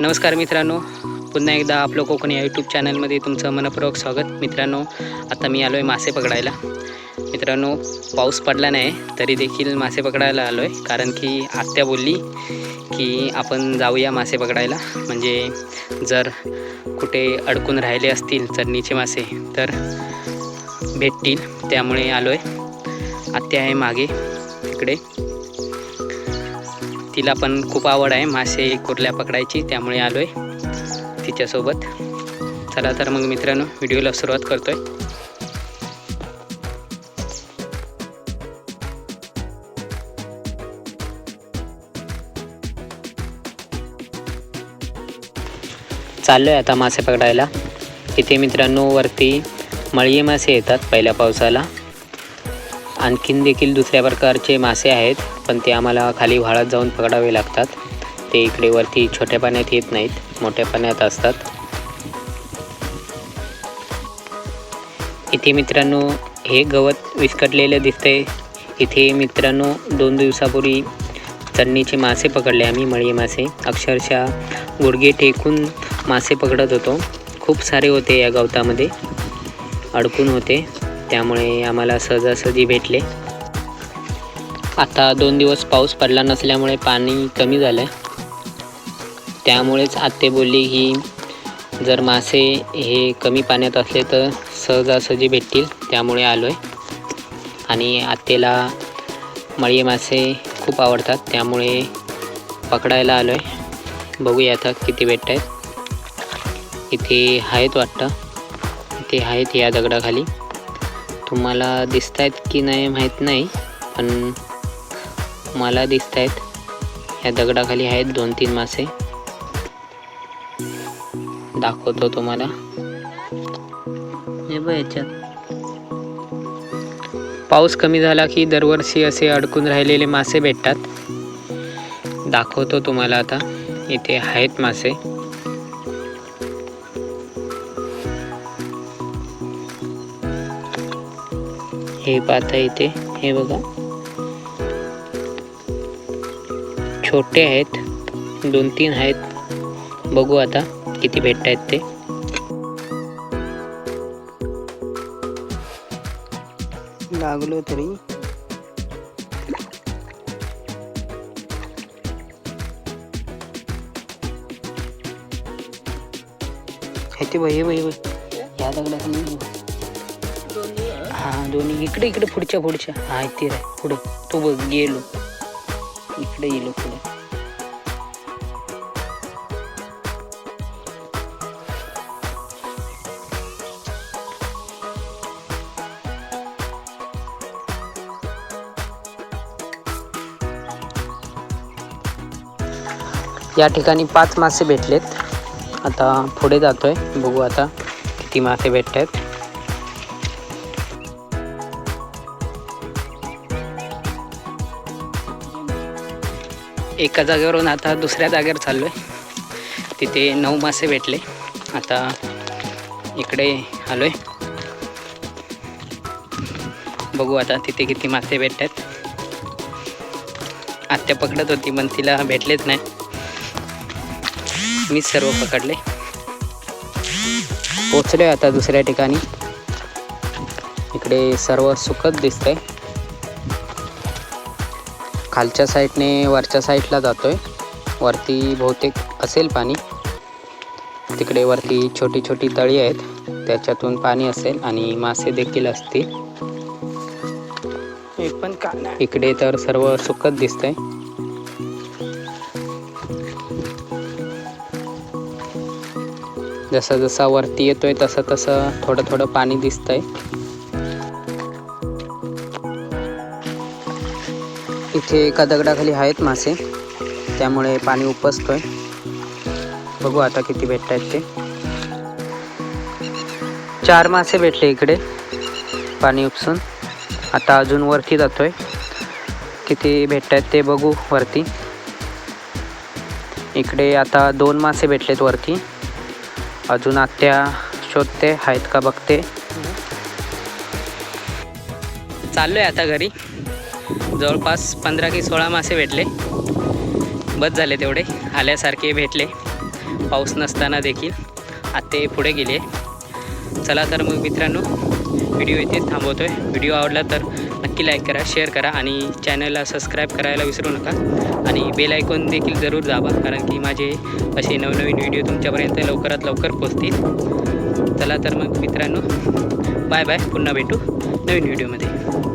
नमस्कार मित्रांनो. पुन्हा एकदा आपलं कोकण या यूट्यूब चॅनलमध्ये तुमचं मनपूर्वक स्वागत. मित्रांनो आता मी आलो आहे मासे पकडायला. मित्रांनो पाऊस पडला नाही तरी देखील मासे पकडायला आलो आहे कारण की आत्या बोलली की आपण जाऊया मासे पकडायला. म्हणजे जर कुठे अडकून राहिले असतील चरणीचे मासे तर भेटतील. त्यामुळे आलो आहे आत्या आहे मागे तिकडे तिला पण खूप आवड आहे. मासे कुर्ल्या पकडायची त्यामुळे आलो आहे तिच्यासोबत. चला तर मग मित्रांनो व्हिडिओला सुरुवात करतोय. चाललोय चाललो आहे आता मासे पकडायला. इथे मित्रांनो वरती मळी मासे येतात पहिल्या पावसाला. आणखीन देखील दुसऱ्या प्रकारचे मासे आहेत. पण ते आम्हाला खाली व्हाळात जाऊन पकडावे लागतात. ते इकडे वरती छोट्या पाण्यात येत नाहीत मोठ्या पाण्यात असतात. इथे मित्रांनो हे गवत विस्कटलेलं दिसतंय. इथे मित्रांनो दोन दिवसापूर्वी चन्नीचे मासे पकडले आम्ही मळी मासे. अक्षरशः गुडघे टेकून मासे पकडत होतो. खूप सारे होते या गवतामध्ये. अडकून होते. त्यामुळे आम्हाला सहजासहजी भेटले. आता दोन दिवस पाऊस पडला नसल्यामुळे पाणी कमी झालं आहे त्यामुळेच आत्ते बोलली की जर मासे हे कमी पाण्यात असले तर सहजासहजी भेटतील त्यामुळे आलो आहे आणि आत्तेला मळी मासे खूप आवडतात त्यामुळे पकडायला आलो आहे बघूया आता किती भेटत आहेत. इथे आहेत वाटतं. इथे आहेत या दगडाखाली. तुम्हाला दिसत आहेत की नाही माहीत नाही. पण मला दिसत आहेत या दगडाखाली आहेत दोन तीन मासे. दाखवतो तुम्हाला. हे बघ याच्यात. पाऊस कमी झाला की दरवर्षी असे अडकून राहिलेले मासे भेटतात. दाखवतो तुम्हाला आता. इथे आहेत मासे. हे पाहता इथे. हे बघा. छोटे आहेत. दोन तीन आहेत. बघू आता किती भेटत आहेत ते. लागलो तरी. हे ह्या दोन्ही इकडे इकडे पुढच्या पुढच्या. हा ते रे पुढे. तो बघ गेलो. इकडे येईल पुढे या ठिकाणी पाच मासे भेटलेत. आता पुढे जातोय. बघू आता किती मासे भेटत आहेत एका जागेवरून आता दुसऱ्या जागेवर चाललो आहे तिथे नऊ मासे भेटले. आता इकडे आलो आहे बघू आता तिथे किती मासे भेटतात. आत्या पकडत होती पण तिला भेटलेच नाही. मीच सर्व पकडले. पोचले आता दुसऱ्या ठिकाणी. इकडे सर्व सुखद दिसतंय. खालच्या साईडने वरच्या साईडला जातोय. वरती बहुतेक असेल पाणी. तिकडे वरती छोटी छोटी तळी आहेत. त्याच्यातून पाणी असेल आणि मासे देखील असतील. पण इकडे तर सर्व सुखद दिसतंय. जसं जसा वरती येतोय तसं तसं थोडं थोडं पाणी दिसतंय. इथे एका दगडाखाली आहेत मासे. त्यामुळे पाणी उपसतोय. बघू आता किती भेटत आहेत ते. चार मासे भेटले इकडे. पाणी उपसून. आता अजून वरती जातोय. किती भेटत आहेत ते बघू वरती. इकडे आता दोन मासे भेटलेत वरती. अजून आत्या शोधते आहेत का बघते. चाललोय आता घरी. जवळपास पंधरा की सोळा मासे भेटले. बस झाले तेवढे. आल्यासारखे भेटले. पाऊस नसताना देखील. आत्ते पुढे गेले. चला तर मग मित्रांनो व्हिडिओ इथेच थांबवतो आहे व्हिडिओ आवडला तर नक्की लाईक करा शेअर करा आणि चॅनलला सबस्क्राईब करायला विसरू नका. आणि बेल आयकॉन देखील जरूर दाबा कारण की माझे असे नवनवीन व्हिडिओ तुमच्यापर्यंत लवकरात लवकर पोचतील चला तर मग मित्रांनो बाय बाय पुन्हा भेटू नवीन व्हिडिओमध्ये.